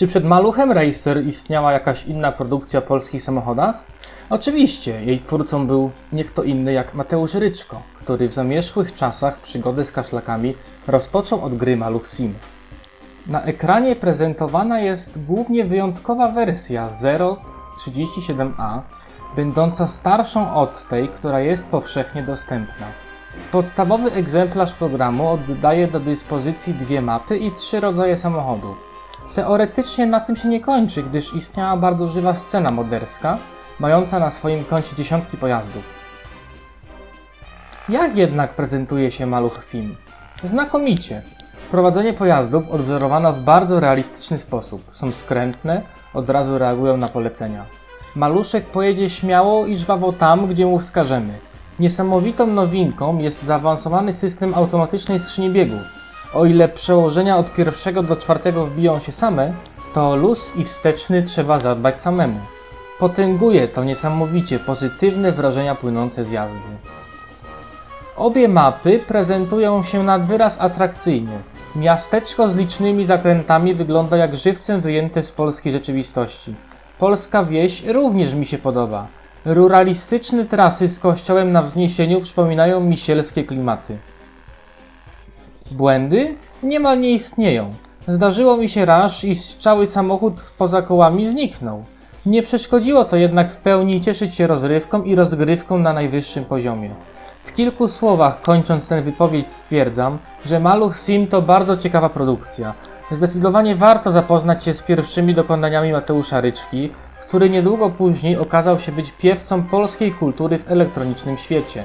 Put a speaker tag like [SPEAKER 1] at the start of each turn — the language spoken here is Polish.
[SPEAKER 1] Czy przed Maluchem Racer istniała jakaś inna produkcja o polskich samochodach? Oczywiście, jej twórcą był nie kto inny jak Mateusz Ryczko, który w zamierzchłych czasach przygody z kaszlakami rozpoczął od gry Maluch Sim. Na ekranie prezentowana jest głównie wyjątkowa wersja 037A, będąca starszą od tej, która jest powszechnie dostępna. Podstawowy egzemplarz programu oddaje do dyspozycji dwie mapy i trzy rodzaje samochodów. Teoretycznie na tym się nie kończy, gdyż istniała bardzo żywa scena moderska, mająca na swoim koncie dziesiątki pojazdów. Jak jednak prezentuje się Maluch Sim? Znakomicie. Prowadzenie pojazdów odwzorowano w bardzo realistyczny sposób. Są skrętne, od razu reagują na polecenia. Maluszek pojedzie śmiało i żwawo tam, gdzie mu wskażemy. Niesamowitą nowinką jest zaawansowany system automatycznej skrzyni biegów. O ile przełożenia od pierwszego do czwartego wbiją się same, to luz i wsteczny trzeba zadbać samemu. Potęguje to niesamowicie pozytywne wrażenia płynące z jazdy. Obie mapy prezentują się nad wyraz atrakcyjnie. Miasteczko z licznymi zakrętami wygląda jak żywcem wyjęte z polskiej rzeczywistości. Polska wieś również mi się podoba. Ruralistyczne trasy z kościołem na wzniesieniu przypominają mi sielskie klimaty. Błędy niemal nie istnieją. Zdarzyło mi się raz, iż cały samochód poza kołami zniknął. Nie przeszkodziło to jednak w pełni cieszyć się rozrywką i rozgrywką na najwyższym poziomie. W kilku słowach kończąc tę wypowiedź stwierdzam, że Maluch Sim to bardzo ciekawa produkcja. Zdecydowanie warto zapoznać się z pierwszymi dokonaniami Mateusza Ryczki, który niedługo później okazał się być piewcą polskiej kultury w elektronicznym świecie.